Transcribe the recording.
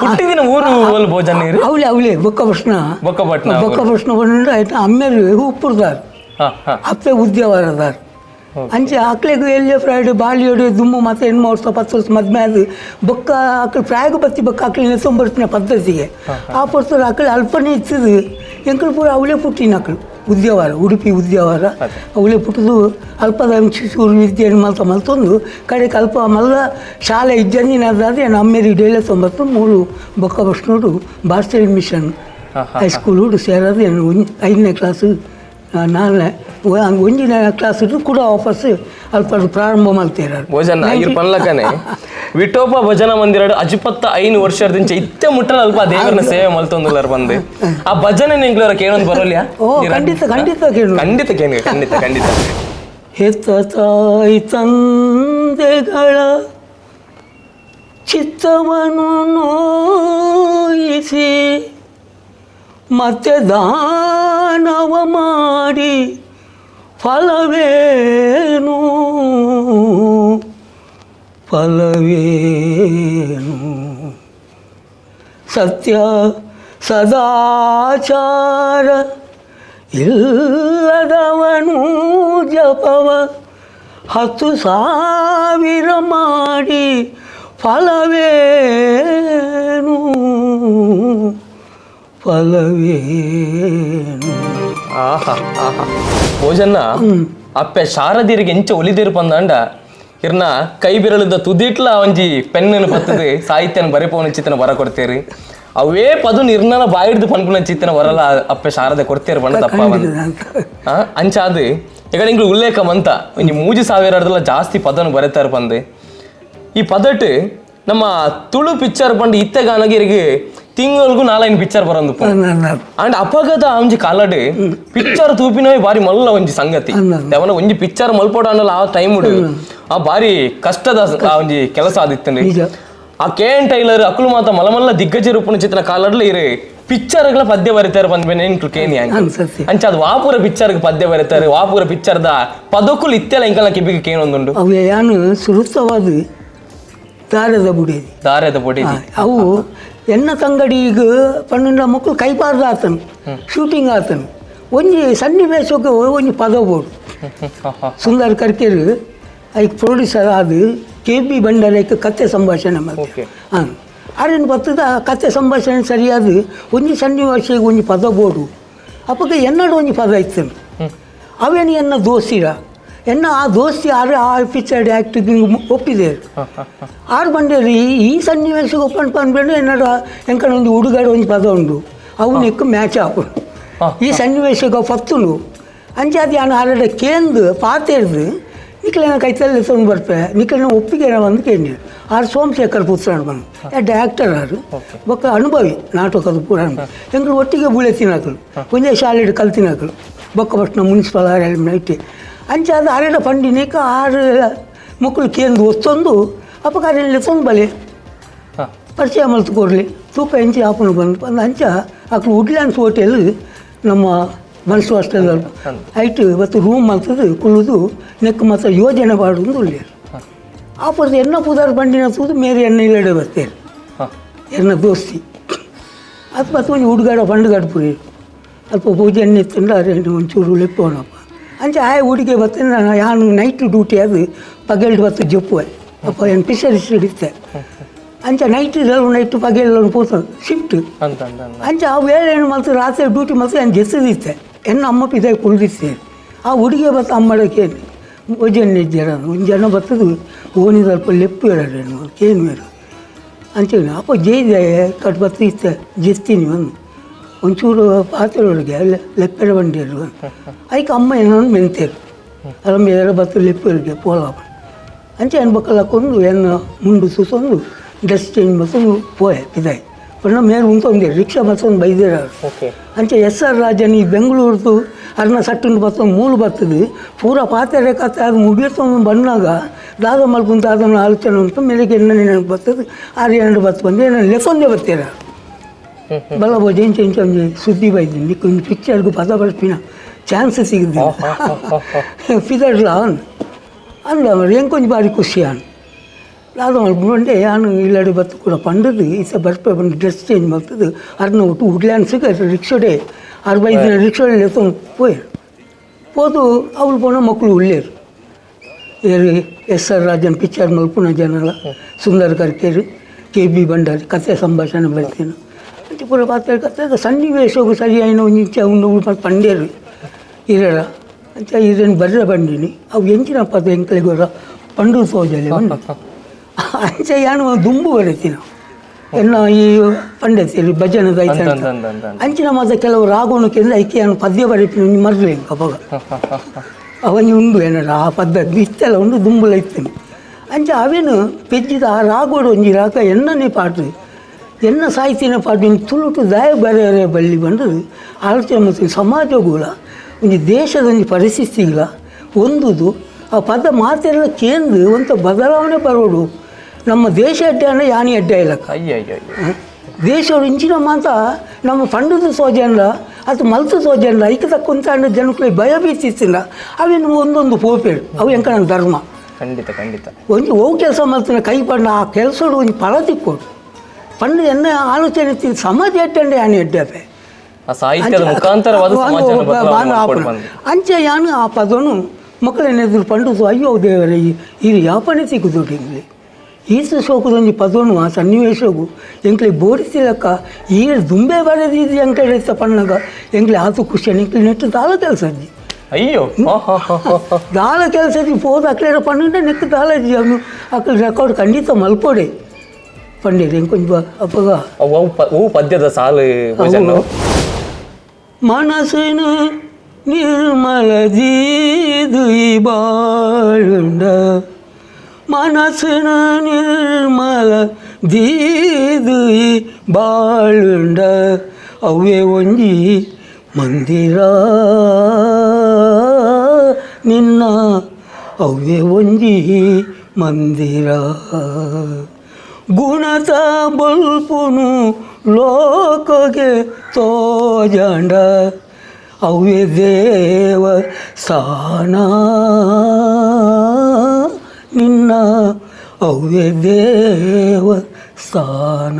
ಪುಟ್ಟಿದಿನ ಊರು ಒಲ್ ಭೋಜನ ಇರು. ಅವಳಿ ಬೊಕ್ಕ ಬೊಕ್ಕಪಟ್ಟಣ ಬೊಕ್ಕಪಟ್ಟಣ ಬೊಕ್ಕಪಟ್ಟಣ ಬಂದು ಆಯ್ತು ಅಮ್ಮೇರು ಉಪ್ಪುರ್ದಾರ್ ಅಪ್ಪೆ ಉದ್ಯವಾರದಾರ್ ಅಂಚೆ ಅಕ್ಲೆಗ್ ಎಲ್ಲಿ ಫ್ರೈಡ್ ಬಾಳಿ ಹೊಡಿ ದುಮ್ಮು ಮತ್ತೆ ಹೆಣ್ಣು ವರ್ಷ ಪತ್ತು ವರ್ಷ ಮದ್ವೆ ಅದು ಬೊಕ್ಕ ಆಕಳು ಫ್ರಾಯ್ಗೆ ಬತ್ತಿ ಬೊಕ್ಕ ಆಕಳಿ ನೆತ್ತೊಂಬರ್ತಿನ ಪದ್ಧತಿಗೆ. ಆ ಪರ್ಸರ್ ಆಕಳಿ ಅಲ್ಪನೇ ಇತ್ತದು ಎಂಕಳು ಪೂರ ಅವಳೇ ಪುಟ್ಟಿನ ಆಕಳು. ಉದ್ಯೋಗಾರ ಉಡುಪಿ ಉದ್ಯಾವರ. ಅವಳೆ ಪುಟ್ಟದು ಅಲ್ಪದ ಶಿಶೂರು ವಿದ್ಯೆಯನ್ನು ಮಲ್ತ ಮಲ್ತೊಂದು. ಕಡೆಗೆ ಅಲ್ಪ ಮಲ್ಲ ಶಾಲೆ ಇಜ್ಜಂದಿನದಾದ್ರೆ ಏನು ಡೇಲೆ ಡೈಲೆ ತೊಂಬತ್ತು ಮೂರು ಬೊಕ್ಕ ಬಸ್ನೋಡು ಭಾರತೀಯ ಮಿಷನ್ ಹೈಸ್ಕೂಲ್ ಸೇರೋದು ಐದನೇ ಕ್ಲಾಸು ನಾಲ್ನೇ ಒಂದಿನ ಒಂಜಿನ ಕ್ಲಾಸ್ ಕೂಡ ವಾಪಸ್ ಅಲ್ಪ ಪ್ರಾರಂಭ ಮಾಡ್ತೀರ? ಭೋಜನ ಇರ್ ಪನ್ಲಕನೆ ವಿಠೋಪ ಭಜನ ಮಂದಿರ ಅಜಿಪತ್ತ ಐನು ವರ್ಷದಿಂದ ಇತ್ತೆ ಮುಟ್ಟಲ ಅಲ್ಪ ದೇವರನ್ನ ಸೇವೆ ಮಲ್ತೊಂದುಲ್ಲರ್ ಬಂದು. ಆ ಭಜನೆ ನಿಂಗ್ಲರ ಕೇಳೋದು ಬರೋಲ್ಯಾ? ಓ ಖಂಡಿತ ಖಂಡಿತ ಕೇಳು ಖಂಡಿತ ಕೇಳಿ ಖಂಡಿತ ಖಂಡಿತ. ಹೆತ್ತ ತಾಯಿ ತಂದೆಗಳ ಚಿತ್ತವನ್ನು ನೋಯಿಸಿ ಮತ್ತೆ ದಾನವ ಮಾಡಿ ಫಲವೇನು? ಫಲವೇನು? ಸತ್ಯ ಸದಾಚಾರ ಇಲ್ಲದವನು ಜಪವ ಹತ್ತು ಸಾವಿರ ಮಾಡಿ ಫಲವೇನು? ಫಲವೇನು? ಆಹಾ ಆಹಾ. ಅಪ್ಪೆ ಶಾರದಿರಿಗೆ ಎಂಚ ಒಲಿದಿರು ಪಂದಾಂಡ. ಇರ್ನ ಕೈ ಬಿರಳದ ತುದಿಟ್ಲ ಒಂಜಿ ಪೆನ್ನನ್ನು ಪತ್ತದು ಸಾಹಿತ್ಯನ ಬರೆಪವನ ಚಿತ್ತನ ಬರ ಕೊಡ್ತೇರಿ. ಅವೇ ಪದು ನಿರ್ನನ ಬಾಯಿಡ್ದು ಪನ್ಪುನ ಚಿತ್ತನ ಬರಲ್ಲ ಅಪ್ಪೆ ಶಾರದೆ ಕೊಡ್ತೇರಿ ಬಣ್ಣ ತಪ್ಪ ಬಂದು ಅಂಚ ಅದು ಈಗ ನಿಂಗೆ ಉಲ್ಲೇಖ ಮಂತ. ಒಂಜಿ ಮೂಜಿ ಸಾವಿರದಲ್ಲ ಜಾಸ್ತಿ ಪದನು ಬರೀತಾರೆ ಬಂದು ಈ ಪದಟ್ ನಮ್ಮ ತುಳು ಪಿಕ್ಚರ್ ಪಂಡ್ ಇತ್ತೆಗಾನಗಿರಿಗೆ ತಿಂಗಳಿಗೂ ನಾಲೈನ್ ಪಿಕ್ಚರ್ ಬರೋದು ಅಂಡ್ ಅಪಘಾತ ಒಂಜಿ ಕಾಲಡೆ ಪಿಕ್ಚರ್ ತೂಪಿನ ಬಾರಿ ಮಲ್ಲ ಒಂಜಿ ಸಂಗತಿ. ಯಾವನ ಒಂಜಿ ಪಿಕ್ಚರ್ ಮಲ್ಪೋಡ ಅನ್ನಲ್ಲ ಆ ಟೈಮ್ ಆ ಬಾರಿ ಕಷ್ಟದ ಆ ಒಂಜಿ ಕೆಲಸ ಆದಿತ್ತಂడి ನಿಜ. ಆ ಕೆ ಎನ್ ಟೈಲರ್ ಅಕುಲು ಮಾತ ಮಲಮಲ್ಲ ದಿಗ್ಗಜ ರೂಪನ ಚಿತ್ರ ಕಾಲಡ್ಲ ಇರು ಪಿಕ್ಚರ್ಗಳ ಪದ್ಯ ಬರೀತಾರೆ ಬಂದ್ಮೇಲೆ ಇಂಕ್ಲು ಕೇನಿ ಅಂಚ ಅದು ವಾಪುರ ಪಿಕ್ಚರ್ಗೆ ಪದ್ಯ ಬರೀತಾರೆ ವಾಪುರ ಪಿಕ್ಚರ್ದ ಪದಕ್ಕೂ ಇತ್ತೆಲ್ಲ ಇಂಕಲ ಕಿಬಿಗೆ ಕೇನೊಂದುಂಡು ಅವು ಏನು ಸುರುತ್ತವಾದ ದಾರದ ಬುಡೇದಿ ದಾರದ ಆ, ಅವು ಎನ್ನ ತಂಗಡಿಗ ಪನ್ನೊಂದ ಮಕ್ಕಳು ಕೈಪಾರ್ದ ಆತನು ಶೂಟಿಂಗ್ ಆತನು ಒಂಜಿ ಸನ್ನಿವೇಶಕ್ಕೆ ಒಂಜಿ ಪದ ಬೋಡು ಸುಂದರ್ ಕರ್ಕೇರು ಐಕ್ ಪ್ರೊಡ್ಯೂಸರ್ ಆದ ಕೆ ಬಿ ಭಂಡಾರಕ್ಕೆ ಕತೆ ಸಂಭಾಷಣೆ ಮಾಡಿ ಓಕೆ ಹಾಂ ಆರೇನು ಬರ್ತದ ಆ ಕತೆ ಸಂಭಾಷಣೆ ಸರಿಯಾದ ಒಂಜಿ ಸನ್ನಿವೇಶಕ್ಕೆ ಒಂಜಿ ಪದ ಬೋಡು ಅಪ್ಪಗೆ ಎನ್ನಡು ಒಂಜಿ ಪದ ಇತ್ತನು ಅವೇನು ಎನ್ನ ಆ ದೋಸ್ತಿ ಆರು ಆ ಪಿಕ್ಚರ್ ಆ್ಯಕ್ಟಿಂಗ್ ಒಪ್ಪಿದೆ. ಆರು ಬಂದೇರಿ ಈ ಸನ್ನಿವೇಶಕ್ಕೆ ಒಪ್ಪಂಡು ಬಂದ್ಬಿಟ್ಟು ಏನಾರು ಎಂಕನ ಒಂದು ಹುಡುಗರ ಒಂದು ಪದ ಉಂಡು ಅವನಿಕ್ಕೆ ಮ್ಯಾಚ್ ಆಗು ಈ ಸನ್ನಿವೇಶಕ್ಕೆ ಪತ್ತುನು ಅದು ಯಾನು ಆರಡ ಕೇಂದು ಪಾತೇರ್ದು ನಿಖಿಲನ ಕೈತಲ್ಲಿ ತೊಗೊಂಡು ಬರ್ಪೆ ನಿಖಿಲನ ಒಪ್ಪಿಗೆ ಒಂದು ಕೇಂದ್ರ ಆರು ಸೋಮಶೇಖರ್ ಪುತ್ರ ಬಂದು. ಎಡ್ಡ ಆ್ಯಕ್ಟರ್ ಆರು. ಬೊಕ್ಕ ಅನುಭವಿ ನಾಟಕದ ಪೂರ ಹೆಂಗ್ರು ಒಟ್ಟಿಗೆ ಬುಳೆ ತಿನ್ನಾಕಲು ಒಂದೇ ಶಾಲೆ ಕಲ್ತಿನಕಲು ಬೊಕ್ಕ ಬಸ್ನ ಮುನ್ಸಿಪಲ್ ಆರ್ ನೈಟಿ ಅಂಚಾದ ಆರಡ ಪಂಡಿನೇಕ ಆರು ಮಕ್ಕಳು ಕೇಂದ್ರ ಒತ್ತೊಂದು ಅಪಕಾರಲ್ಲಿ ತೊಂದು ಬಲೆ ಪರಿಚಯ ಮಲ್ತು ಕೊಡಲಿ. ತೂಕ ಹೆಂಚಿ ಆಪನು ಬಂದು ಬಂದು ಅಂಚ ಅಕ್ಕಳು ವುಡ್ಲ್ಯಾಂಡ್ಸ್ ಹೋಟೆಲ್ ನಮ್ಮ ಮನಸ್ಸು ಹಾಸ್ಟೆಲ್ ಐಟು ಇವತ್ತು ರೂಮ್ ಮಲ್ತದು ಕುಳಿದು ನೆಕ್ ಮತ್ತು ಯೋಜನೆ ಮಾಡೋದು ಉಳ್ಳಿ ಆಪದ ಎನ್ನ ಪುದಾರ್ ಬಂಡಿನ ತೂದು ಮೇರೆ ಎಣ್ಣೆ ಇಲ್ಲಡೆ ಬರ್ತೇನೆ ಎನ್ನ ದೋಸ್ತಿ. ಅದು ಮತ್ತು ಒಂದು ಹುಡುಗಾಡ ಫಂಡ್ ಗಡ್ಪುರಿ ಅಲ್ಪ ಪೂಜೆ ಎಣ್ಣೆ ತಿಂದ ಅರೆ ಒಂಚೂರು ಲೆಪ್ಪವನಪ್ಪ. ಅಂಚೆ ಆಯ ಹುಡುಗಿ ಬರ್ತೇನೆ ನಾನು ಯಾನು ನೈಟ್ ಡ್ಯೂಟಿ ಅದು ಪಗೆಲ್ಡ್ ಬತ್ತ ಜಪ್ಪುವೆ. ಅಪ್ಪ ಏನು ಫಿಶರೀಸ್ ಹಿಡಿತೆ. ಅಂಚ ನೈಟ್ ನೈಟ್ ಪಗೆಲ್ಲ ಪೋತ ಶಿಫ್ಟ್. ಅಂಚ ಆ ವೇಳೆ ಏನು ಮಾಡ್ತಾರೆ? ರಾತ್ರಿ ಡ್ಯೂಟಿ ಮಾಡ್ತಾರೆ? ಏನು ಜೆಸದಿತ್ತೆ ಎನ್ನ ಅಮ್ಮ ಪಿದಾಗಿ ಕುಳಿದಿತ್ತೆ. ಆ ಹುಡುಗಿ ಬತ್ತ ಅಮ್ಮಡಕ್ಕೆ ಒಜನ್ ಜನ ಒಂದು ಜನ ಬರ್ತದು ಓಣಿ ಸ್ವಲ್ಪ ಲೆಪ್ಪು ಇರೋರೇನು ಏನು ಬೇರು ಅಂಚೇನು ಅಪ್ಪ ಜೈದೆ ಕಟ್ ಬತ್ತ ಇತ್ತೆ ಜೆಸ್ತೀನಿ ಒಂದು. ಒಂಚೂರು ಪಾತ್ರೆ ಒಳಗೆ ಲೆಪ್ಪೆಡ ಬಂಡಿರು ಅದಕ್ಕೆ ಅಮ್ಮ ಏನೋ ಮೆಂತೇರು. ಅಲ್ಲ ಮೇಲೆ ಬತ್ತು ಲೆಪ್ಪರಿಗೆ ಪೋಲಾಪ ಅಂಚೆ ಅನ್ಬೇಕಲ್ಲ ಕೊಂದು ಎನ್ನ ಮುಂಡು ಸುಸೊಂದು ಡ್ರೆಸ್ ಚೇಂಜ್ ಮತ್ತೊಂದು ಪೋಯೆ ಇದಾಯ್ ಪಣ್ಣ ಮೇಲೆ ಉಂಟೊಂದು ರಿಕ್ಷಾ ಬಸ್ಸೊಂದು ಬೈದಿರ ಅಂಚೆ ಎಸ್ ಆರ್ ರಾಜನ್ ಈ ಬೆಂಗಳೂರ್ದು ಅರ್ನ ಸಟ್ಟನ್ನು ಬತ್ತೊಂದು ಮೂಲು ಬರ್ತದೆ ಪೂರ ಪಾತ್ರೆ ಕತ್ತೆ ಅದು ಮುಗಿಯತ್ತೊಂದು ಬಂದಾಗ ದಾದ ಮಲ್ಕುಂತ ಅದನ್ನು ಆಲೋಚನೆ ಉಂಟು. ಮೇಲೆ ಎಣ್ಣೆ ನೆನಪು ಬರ್ತದೆ ಆರು ಎರಡು ಬತ್ತು ಬಂದು ಏನೋ ಲೆಫೊಂದೇ ಬರ್ತೀರ ಬಲ ಬೋಜೆ ಇಂಚ ಇಂಚ ಒಂಜಿ ಸುದ್ದಿ ಬೈದಿನಿ ನಿಕ್ಕ ಒಂದು ಪಿಕ್ಚರ್ಗೂ ಪದ ಬರ್ಪಿನ ಚಾನ್ಸ್ ಸಿಗದಿಲ್ಲ ಫಿದರ್ಲ ಅಂದ ಅಂದ ಎಂಕೊಂಜಿ ಬಾರಿ ಖುಷಿ ಅನ್ ಅದು ಮಲ್ಕೊಂಡೆ ನಾನು ಇಲ್ಲಡೆ ಬತ್ತು ಕೂಡ ಪಂಡದು ಈಸ ಬರ್ಪೆ ಬಂದು ಡ್ರೆಸ್ ಚೇಂಜ್ ಮಾಡ್ತದೆ ಅರ್ನ ಒಟ್ಟು ಉಡ್ಲ್ಯಾನ್ಸಿಗೆ ರಿಕ್ಷೋಡೆ ಅರ್ವೈದು ದಿನ ರಿಕ್ಷೋಡೆ ಎತ್ಕೊಂಡು ಪೋಯರು పోతూ అవులు పోన మొక్కలు ఉళ్ళేరు ఏరి ఎస్ఆర్ రాజన్ పిక్చర్ మల్పున జనాల సుందర్ కర్కేరు ಕೆ ಬಿ ಭಂಡಾರಿ ಕಥೆ ಸಂಭಾಷಣೆ ಪ್ರತಿಕೂಲ ಪಾತ್ರ ಸನ್ನಿವೇಶವು ಸರಿಯಾಗಿ ನಿತ್ಯ ಮತ್ತು ಪಂಡೇರು ಇರಲ್ಲ. ಅಂತ ಇದನ್ನು ಬರ್ರೆ ಬಂದಿನಿ. ಅವು ಎಂಚಿನ ಪಾತ್ರ ಎಂಕಲಿಗೋರ ಪಂಡು ಸೋಜಲೆ ಅಂಚೆ ಯಾನು ದುಂಬು ಬರತ್ತಿ ಎನ್ನ ಎಲ್ಲ ಈ ಪಂಡತಿ ಭಜನದ ಐತೆ ಅಂಚಿನ ಮಾತ್ರ ಕೆಲವು ರಾಗೋಣಕ್ಕೆ ಕೇಂದ್ರ ಐಕೆ ನಾನು ಪದ್ಯ ಬರೀತೀನಿ ನೀವು ಮರಲಿ ಅವಾಗ. ಅವನಿ ಉಂಡು ಏನಲ್ಲ ಆ ಪದ್ಯ ಇಷ್ಟೆಲ್ಲ ಉಂಡು ದುಂಬುಲ ಇತ್ತೀನಿ ಅಂಚೆ ಅವೇನು ಪೆಜ್ಜಿದ ಆ ರಾಗೋಡು ಒಂಜಿ ರಾಗ ಎಣ್ಣನೇ ಪಾಟ್ರಿ ಎನ್ನ ಸಾಹಿತ್ಯನ ಪಾಟು ಇನ್ನು ತುಳುಟು ದಾಯ ಬೇರೆ ಬಳ್ಳಿ ಬಂದು ಆಲೋಚನೆ ಮತ್ತು ಸಮಾಜಗಳ ಒಂಜಿ ದೇಶದ ಒಂಜಿ ಪರಿಸ್ಥಿತಿಗಳ ಒಂದುದು, ಆ ಪದ ಮಾತೆಲ್ಲ ಕೇಂದ್ರ ಒಂತ ಬದಲಾವಣೆ ಬರೋಡು ನಮ್ಮ ದೇಶ ಅಡ್ಡೆ ಅಂದ್ರೆ ಯಾನಿ ಅಡ್ಡೆ ಇಲ್ಲಕ್ಕ ದೇಶವ್ರು ಇಂಚಿನ ಮಾತ ನಮ್ಮ ಪಂಡದ ಸೋಜನ್ಲ ಅದು ಮಲ್ತು ಸೋಜನ್ಲ ಐಕ ತಕ್ಕಂತ ಜನಕ್ಕೆ ಭಯ ಭೀತಿತ್ತಿಲ್ಲ ಅವೇನು ಒಂದೊಂದು ಪೋಪೇಳು ಅವು ಎಂಕನ ಧರ್ಮ ಖಂಡಿತ ಖಂಡಿತ ಒಂದು ಓ ಕೆಲಸ ಮಾಡ್ತಾನೆ ಕೈ ಪಂಡ ಆ ಕೆಲಸ ಒಂದು ಫಲ ತಿಕ್ಕೋಡು పనులు ఎన్నో ఆలోచన సమాజ ఎట్టండి అని ఎడ్డాపే ಅಂಚೆ ಯಾನು ಆ ಪದನು ಮಕ್ಕಳನ್ನ ಎದುರು ಪಂಡಿತು ಅಯ್ಯೋ ದೇವರೇ ಇದು ಯಾಪನೆ ಪಣಿ ಸಿಗುದುಡು ಇಂಗ್ಲಿ ಈಸು ಸೋಕುದೊಂದು ಪದನು ಆ ಸನ್ನಿವೇಶವು ಎಂಕ್ಲಿ ಬೋರಿಸಿಲಕ್ಕ ಈ ದುಂಬೆ ಬರೆದಿದ್ದು ಎಂಕಡೆಸ ಪಣ್ಣಗ. ಎಂಕ್ಲಿ ಆತು ಖುಷಿಯನ್ನು ಎಂಕ್ಲಿ ನೆಟ್ಟು ದಾಳ ಕೆಲಸದ್ದಿ ಅಯ್ಯೋ ದಾಳ ಕೆಲಸದಿ ಹೋದ ಅಕ್ಲೇರ ಪಣ್ಣಂಡೆ ನೆಕ್ಕು ದಾಳದಿ ಅವನು. ಅಕ್ಲಿ ರೆಕಾರ್ಡ್ ಖಂಡಿತ ಮಲ್ಪೋಡೆ. ಪಂಡಿರಿ ಎಂಕೊಂಚ ಅಪ್ಪಗ ಅವು ಅವು ಪ- ಅವು ಪದ್ಯದ ಸಾಲು ಭೋಜನ. ಮನಸ್ಸಿನ ನಿರ್ಮಲ ಜೀದು ಈ ಬಾಳುಂಡ. ಮನಸ್ಸಿನ ನಿರ್ಮಲ ದೀದು ಈ ಬಾಳುಂಡ. ಅವೇ ಒಂಜಿ ಮಂದಿರ. ನಿನ್ನ ಅವೇ ಒಂಜಿ ಮಂದಿರ. ಗುಣತ ಬಲ್ಪುನು ಲೋಕಗೆ ತೋಜಂಡ ಅವೇ ದೇವ ಸ್ಥಾನ ನಿನ್ನ ಅವೇ ದೇವ ಸ್ಥಾನ